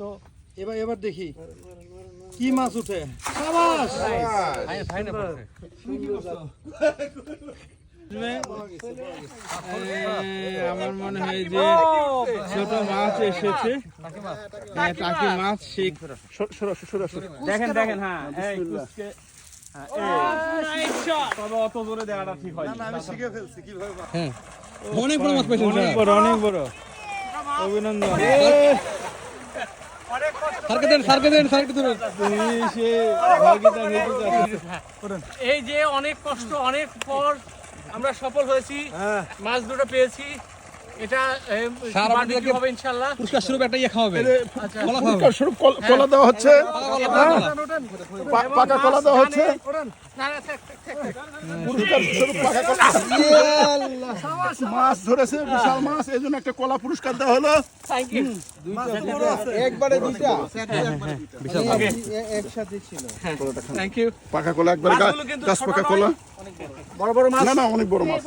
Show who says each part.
Speaker 1: তো
Speaker 2: এবার এবার দেখি। কি মাছ উঠে? সাবাস! আমার মনে হয় যে ছোট মাছ এসেছে। হ্যাঁ, টাকি মাছ শিখ
Speaker 1: দেখেন দেখেন হ্যাঁ এই হ্যাঁ, অত জোরে দেওয়াটা ঠিক হয়
Speaker 2: আমি শিখে ফেলছি কীভাবে
Speaker 3: অনেক বড় মাছ পাইছেন
Speaker 2: অনেক বড় অনেক বড়। অভিনন্দন।
Speaker 3: সারকে দেন সারকে দেন সারকে।
Speaker 4: এই যে অনেক কষ্ট অনেক পর আমরা সফল হয়েছি।
Speaker 2: হ্যাঁ।
Speaker 4: মাছ দুটো পেয়েছি। এটা
Speaker 3: সারা
Speaker 4: বারবিকিউ
Speaker 3: বাড়িতে
Speaker 4: হবে ইনশাল্লাহ
Speaker 3: পুরস্কার স্বরূপ একটা ইয়ে খাওয়াবে।
Speaker 4: আচ্ছা।
Speaker 5: স্বরূপ কলা দেওয়া হচ্ছে। পাকা কলা দেওয়া হচ্ছে।
Speaker 4: না, না, থাক, থাক, থাক, থাক।
Speaker 5: পুরস্কার স্বরূপ পাকা কলা। মাছ ধরেছে বিশাল মাছ। এই জন্য একটা কলা পুরস্কার দেওয়া হলো.
Speaker 3: একবারে দুইটা।
Speaker 4: Thank you.
Speaker 5: পাকা কলা একবার গা- গাছ পাকা কলা।
Speaker 4: বড়। বড় মাছ?
Speaker 5: না না অনেক বড় মাছ